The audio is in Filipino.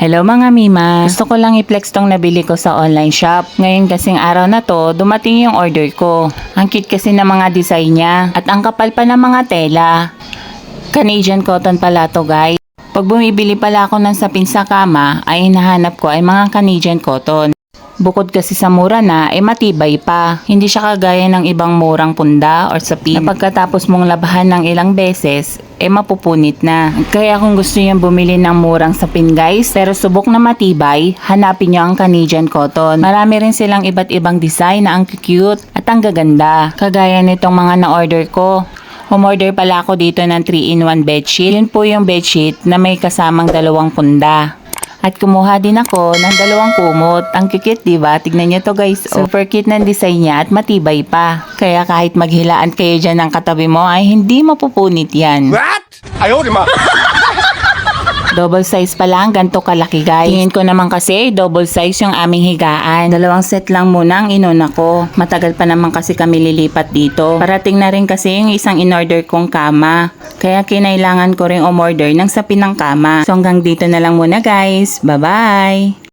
Hello mga Mima! Gusto ko lang i-flex tong nabili ko sa online shop. Ngayon kasing araw na to, dumating yung order ko. Ang cute kasi ng mga design niya at ang kapal pa ng mga tela. Canadian cotton pala to guys. Pag bumibili pala ako ng sapin sa kama, ay hinahanap ko ay mga Canadian cotton. Bukod kasi sa mura na, ay matibay pa. Hindi siya kagaya ng ibang murang punda or sapin. Na pagkatapos mong labahan ng ilang beses, eh mapupunit na. Kaya kung gusto niyo bumili ng murang sapin guys, pero subok na matibay, hanapin niyo ang Canadian cotton. Marami rin silang iba't ibang design na ang cute at ang gaganda. Kagaya nitong mga na-order ko. Umorder pala ako dito ng 3-in-1 bedsheet. Yun po yung bedsheet na may kasamang dalawang punda. At kumuha din ako ng dalawang kumot. Ang cute, di ba? Tignan nyo to guys. Super cute ng design niya at matibay pa. Kaya kahit maghilaan kayo dyan ng katabi mo ay hindi mapupunit yan. What? Ayaw, di ma. Double size pa lang, ganito kalaki guys. Tingin ko naman kasi, double size yung aming higaan. Dalawang set lang muna ang inuna ko. Matagal pa naman kasi kami lilipat dito. Parating na rin kasi yung isang in-order kong kama. Kaya kinailangan ko rin umorder ng sapin ng kama. So hanggang dito na lang muna guys. Bye-bye!